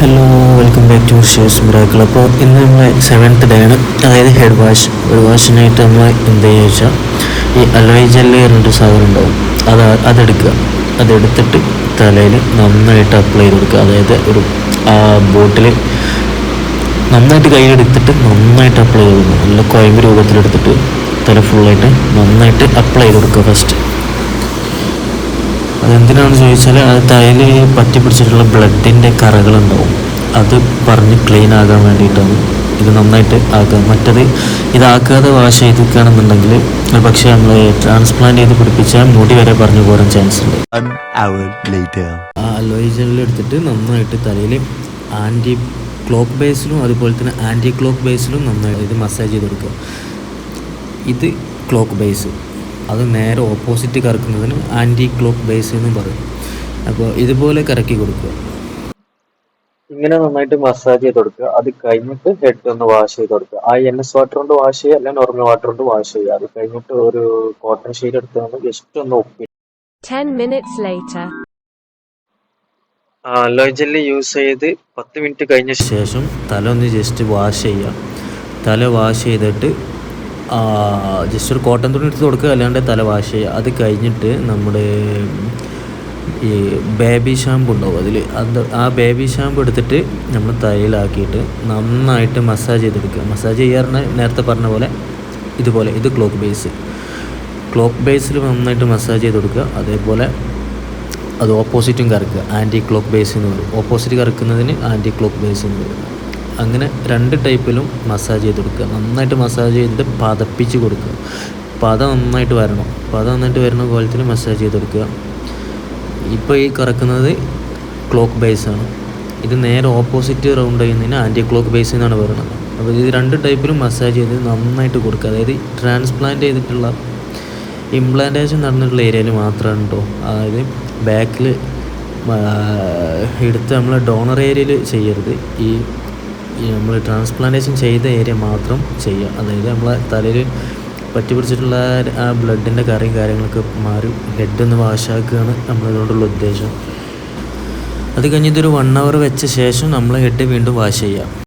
Hello welcome back to shers miracle അപ്പോൾ ഇന്ന് നമ്മൾ സെവൻത്ത് ഡേ ആണ്. അതായത് ഹെഡ് വാഷ് ഹെഡ് വാഷിനായിട്ട് നമ്മൾ എന്ത് ചെയ്യുക വെച്ചാൽ ഈ അലോയ് ജെല്ല് പറഞ്ഞിട്ട് സാധനം ഉണ്ടാവും. അത് അതെടുക്കുക. അതെടുത്തിട്ട് തലയിൽ നന്നായിട്ട് അപ്ലൈ ചെയ്ത് കൊടുക്കുക. അതായത് ഒരു ബോട്ടിൽ നന്നായിട്ട് കയ്യിലെടുത്തിട്ട് നന്നായിട്ട് അപ്ലൈ ചെയ്ത് കൊടുക്കുക. നല്ല കോയമ്പ് രൂപത്തിലെടുത്തിട്ട് തല ഫുള്ളായിട്ട് നന്നായിട്ട് അപ്ലൈ ചെയ്ത് കൊടുക്കുക ഫസ്റ്റ് അതെന്തിനാണെന്ന് ചോദിച്ചാൽ അത് തലയിൽ പറ്റി പിടിച്ചിട്ടുള്ള ബ്ലഡിന്റെ കറകളുണ്ടാവും. അത് പറഞ്ഞ് ക്ലീൻ ആകാൻ വേണ്ടിയിട്ടാണ്. ഇത് നന്നായിട്ട് ആക്കുക. മറ്റത് ഇതാക്കാതെ വാഷ് ചെയ്തിരിക്കുകയാണെന്നുണ്ടെങ്കിൽ പക്ഷേ നമ്മൾ ട്രാൻസ്പ്ലാന്റ് ചെയ്ത് പിടിപ്പിച്ചാൽ മുടി വരെ പറഞ്ഞു പോരാൻ ചാൻസ് ഉണ്ട്. ആ അലോയ് എടുത്തിട്ട് നന്നായിട്ട് തലയിൽ ആന്റി ക്ലോക്ക് ബേസിലും അതുപോലെ തന്നെ ആന്റി ക്ലോക്ക് ബേസിലും നന്നായിട്ട് ഇത് മസാജ് ചെയ്ത് കൊടുക്കുക. ഇത് ക്ലോക്ക് ബേസ് അത് നേരെ ഓപ്പോസിറ്റ് കറക്കുന്നതിന് ആന്റി ക്ലോക്ക് ബേസ് എന്ന് പറയും. അപ്പോൾ ഇതുപോലെ കറക്കി കൊടുക്കുക. ഇങ്ങനെ നന്നായിട്ട് മസാജ് ചെയ്ത് കൊടുക്കുക. അത് കഴിഞ്ഞിട്ട് ഹെഡ് ഒന്ന് വാഷ് ചെയ്ത് കൊടുക്കുക. ആ എൻ എസ് വാട്ടർ കൊണ്ട് വാഷ് ചെയ്യുക അല്ലെങ്കിൽ നോർമൽ വാട്ടർ കൊണ്ട് വാഷ് ചെയ്യുക. അത് കഴിഞ്ഞിട്ട് ഒരു കോട്ടൺ ഷീറ്റ് എടുത്ത് ജസ്റ്റ് ഒന്ന് ഒപ്പി 10 minutes later. Aloe gel use ചെയ്ത് പത്ത് മിനിറ്റ് കഴിഞ്ഞ ശേഷം തല ഒന്ന് ജസ്റ്റ് വാഷ് ചെയ്യുക. തല വാഷ് ചെയ്തിട്ട് ജസ്റ്റ് ഒരു കോട്ടൺ തുണി എടുത്ത് കൊടുക്കുക. അല്ലാണ്ട് തല വാഷ് അത് കഴിഞ്ഞിട്ട് നമ്മുടെ ഈ ബേബി ഷാമ്പു ഉണ്ടാവും അതിൽ. അത് ആ ബേബി ഷാമ്പു എടുത്തിട്ട് നമ്മൾ തലയിലാക്കിയിട്ട് നന്നായിട്ട് മസാജ് ചെയ്തെടുക്കുക. മസാജ് ചെയ്യാറിന് നേരത്തെ പറഞ്ഞ പോലെ ഇതുപോലെ. ഇത് ക്ലോക്ക് ബേസ് ക്ലോക്ക് ബേസിൽ നന്നായിട്ട് മസാജ് ചെയ്ത് കൊടുക്കുക. അതേപോലെ അത് ഓപ്പോസിറ്റും കറക്കുക. ആന്റി ക്ലോക്ക് ബേസ് എന്ന് പറയും. ഓപ്പോസിറ്റ് കറക്കുന്നതിന് ആന്റി ക്ലോക്ക് ബേസ് എന്ന് പറയും. അങ്ങനെ രണ്ട് ടൈപ്പിലും മസാജ് ചെയ്ത് കൊടുക്കുക. നന്നായിട്ട് മസാജ് ചെയ്തിട്ട് പതപ്പിച്ച് കൊടുക്കുക. പത നന്നായിട്ട് വരണം. പത നന്നായിട്ട് വരുന്ന കോലത്തിൽ മസാജ് ചെയ്ത് കൊടുക്കുക. ഇപ്പോൾ ഈ കറക്കുന്നത് ക്ലോക്ക് ബേസ് ആണ്. ഇത് നേരെ ഓപ്പോസിറ്റ് റൗണ്ട് ചെയ്യുന്നതിന് ആന്റി ക്ലോക്ക് ബേസ് എന്നാണ് പറയുന്നത്. അപ്പോൾ ഇത് രണ്ട് ടൈപ്പിലും മസാജ് ചെയ്ത് നന്നായിട്ട് കൊടുക്കുക. അതായത് ട്രാൻസ്പ്ലാന്റ് ചെയ്തിട്ടുള്ള ഇംപ്ലാന്റേഷൻ നടന്നിട്ടുള്ള ഏരിയയിൽ മാത്രമാണ് കേട്ടോ അതായത് ബാക്കിൽ എടുത്ത് നമ്മൾ ഡോണർ ഏരിയയിൽ ചെയ്യരുത്. ഈ നമ്മൾ ട്രാൻസ്പ്ലാന്റേഷൻ ചെയ്ത ഏരിയ മാത്രം ചെയ്യുക. അതായത് നമ്മളെ തലയിൽ പറ്റി പിടിച്ചിട്ടുള്ള ആ ബ്ലഡിന്റെ കറിയും കാര്യങ്ങളൊക്കെ മാറി ഹെഡ് ഒന്ന് വാഷാക്കുകയാണ് നമ്മളിതുകൊണ്ടുള്ള ഉദ്ദേശം. അത് കഴിഞ്ഞിട്ടൊരു വൺ അവർ വെച്ച ശേഷം നമ്മൾ ഹെഡ് വീണ്ടും വാഷ് ചെയ്യുക.